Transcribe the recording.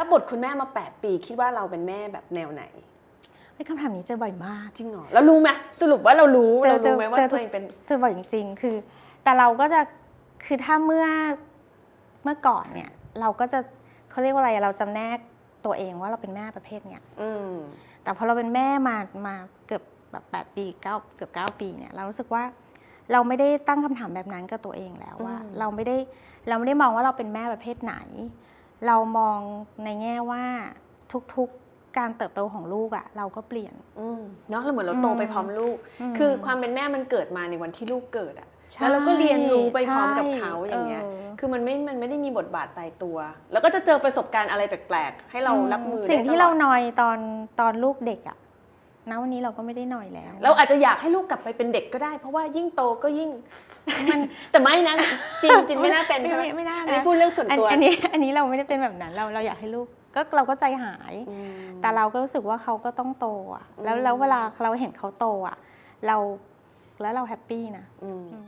แล้วบทคุณแม่มา 8 ปี คิดว่าเราเป็นแม่แบบแนวไหนเฮ้ยคำถามนี้เจอบ่อยมากจริงเหรอแล้วรู้ไหมสรุปว่าเรารู้เจอเรารู้ไหมเจอว่าเจอตัวเองเป็นเจอบ่อยจริงๆคือ แต่เราก็จะคือถ้าเมื่อเมื่อก่อนเนี่ย เราก็จะเขาเรียกว่าอะไรเราจำแนกตัวเองว่าเราเป็นแม่ประเภทเนี้ยอืมแต่พอเราเป็นแม่มามาเกือบแบบแปดปีเก้าเกือบเก้าปีเนี่ยเรารู้สึกว่าเราไม่ได้ตั้งคำถามแบบนั้นกับตัวเองแล้วว่าอืมเราไม่ได้เราไม่ได้มองว่าเราเป็นแม่ประเภทไหน เรามองในแง่ว่าทุกๆการเติบโตของลูกอะ่ะ เราก็เปลี่ยน อืมเนาะเราเหมือนเราโตไปพร้อมลูกมคือความเป็นแม่มันเกิดมาในวันที่ลูกเกิดอะใช่แล้วเราก็เรียนรู้ไปพร้อมกับเขาใช่อย่างเงี้ยเออคือมันไม่ มันไม่ได้มีบทบาทตายตัว แล้วก็จะเจอประสบการณ์อะไรแปลกๆ ให้เรารับมือสิ่งได้ที่ตลเราอดนอยตอนตอนลูกเด็กอะณวันนี้เราก็ไม่ได้นอยแล้ว เราอาจจะอยากให้ลูกกลับไปเป็นเด็กก็ได้ เพราะว่ายิ่งโตก็ยิ่ง มันแต่ไม่นะจริงจริงไม่น่าเป็นไม่ใช่ไหมไม่ไม่น่าอันนี้นะพูดเรื่องส่วนอันตัวอันนี้อันนี้เราไม่ได้เป็นแบบนั้นเราเราอยากให้ลูกก็เราก็ใจหายอืมแต่เราก็รู้สึกว่าเขาก็ต้องโตอะแล้วอืมแล้วเวลาเราเห็นเขาโตอะ เราแล้วเราแฮปปี้นะอืมอืม